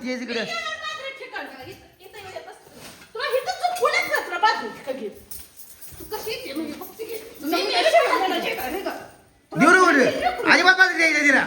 मूर्ती आहे तिकडे देऊ रे अजिबात बाजू द्यायचं तिला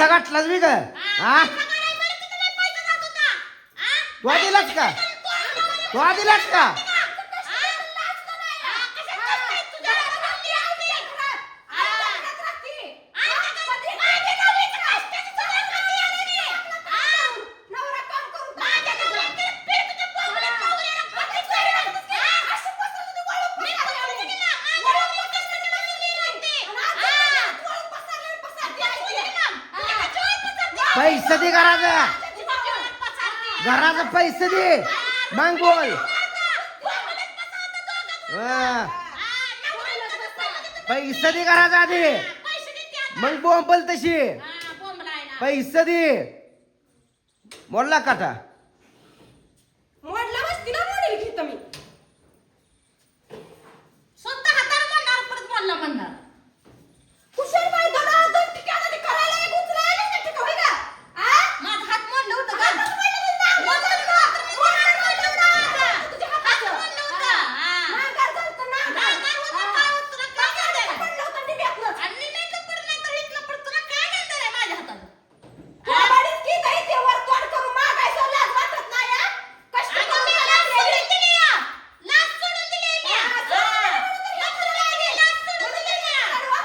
पैसा गाठलाच मी का हा तो दिलाच का? तो दिलाच का? पैसे दे घराज घराज पैसे दे. मग बोल. पैसे दे घराज आधी. मग बोंबल तशी. पैसे दे. बोलला काटा.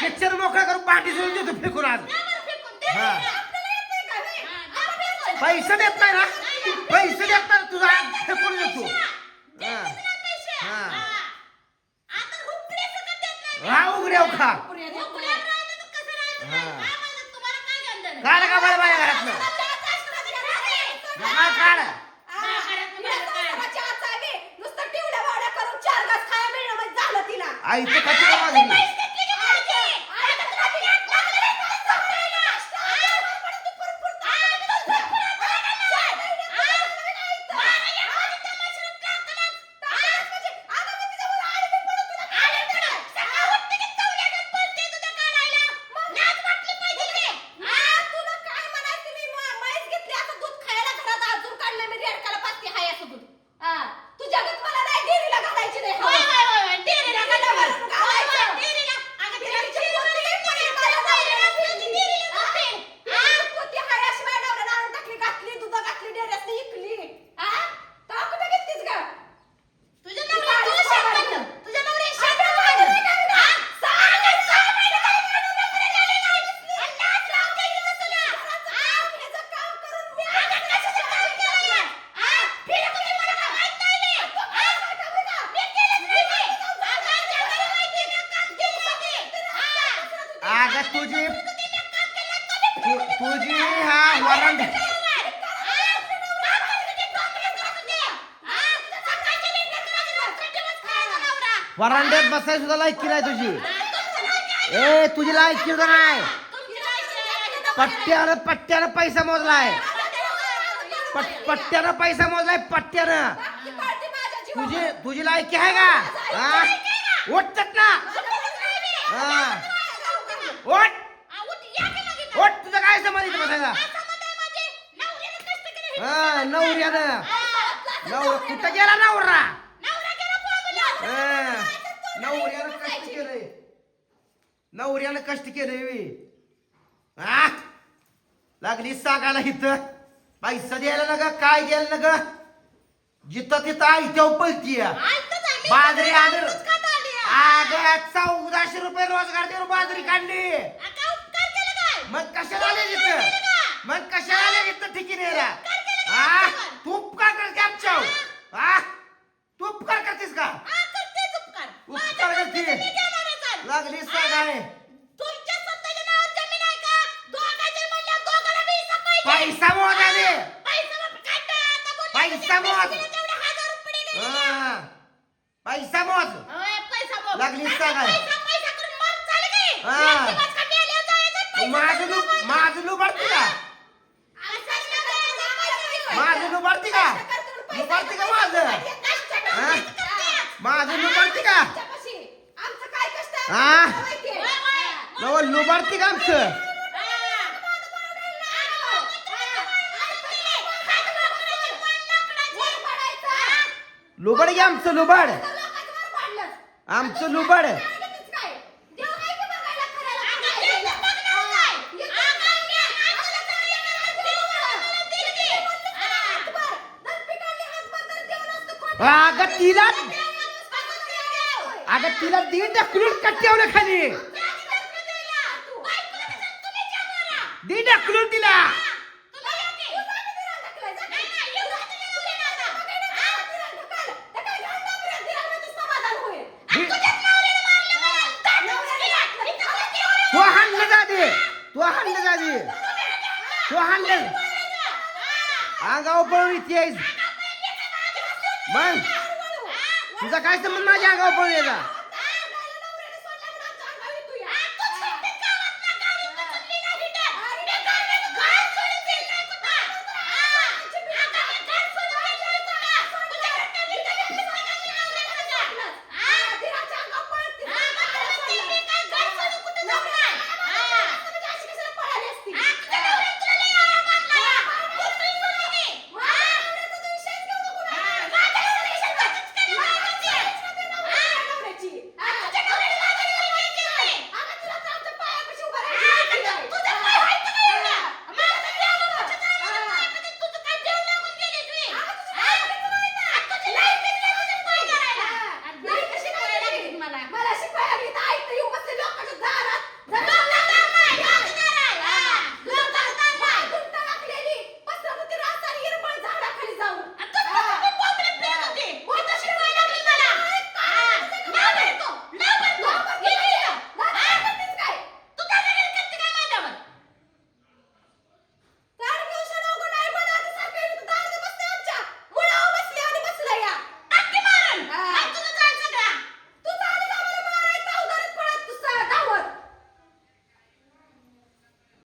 पिक्चर मोकळा करून पार्टी सोडून देतो फेकून आज. पैसे देत नाही ना. पैसे देत नाही तुझा फेकून देतो. हा. उघडे हो खा. का बरं माझ्या घरात. आई तो कशी का तुझी तुझी हा वरंड वरांड्यात बसाय सुद्धा लायकी नाही तुझी. ए तुझी लायकी सुद्धा नाही. पट्ट्यानं पट्ट्यानं पैसा मोजलाय. पट पट्ट्यानं पैसा मोजलाय पट्ट्यानं. तुझी तुझी लायकी आहे का? हा उठतात ना. हा उठ! उठ तुझं काय संबंध इथं बसायला हा नवऱ्यानं. नवर कुठं गेला नवरा? हा, नवऱ्यानं कष्ट केलंय. नवऱ्यानं कष्ट केलंय बे. हा लागली सांगायला इथं. पैसा द्यायला ना ग काय द्यायला ना ग जिथं तिथं आयत्याव पळतीय. बाजरी आलं अगं चौदाशे रुपये रोजगार देऊन बाजरी काढली. मग कशाला आले तिथं मग कशाला आले तिथं ठिकी नेला हा तू उपकार करते आमच्या हा. तू उपकार करतेस का? उपकार. करते. लागली सांगाय तुमच्या स्वतःच्या नावावर जमीन आहे का? दोघांचे म्हणलं दोघाला बी हिस्सा पाहिजे. पैसा मोजा दे पैसा मग काढा, आता बोलले पैसा की मोज. तिला तेवढे हजार रुपये दिले. हा. पैसा मोज. होय, पैसा मोज. लागली की? हा. एक दिवस का मेल्यावर जायचं, पैसा माझं लू. माझं लुबाडती का? माझं लुबाडती का? लुबाडती का माझं? हा? माझं लुबाडती का? आमचं काय कष्ट आहे? हा? नव लुबाडती का आमचं? हा. लुबाड घे आमचं लुबाड आमचं लुबाड अगं तिला अगं तिला दीड ढकलून कट्ट्यावलं खाली. दीड ढकलून तिला. तू हाणलं जा दे तू हाणलं. जा दे तू हाणलं अंगावर पळून इथे यायच मग? तुझा काय संबंध माझ्या अंगावर पळून यायचा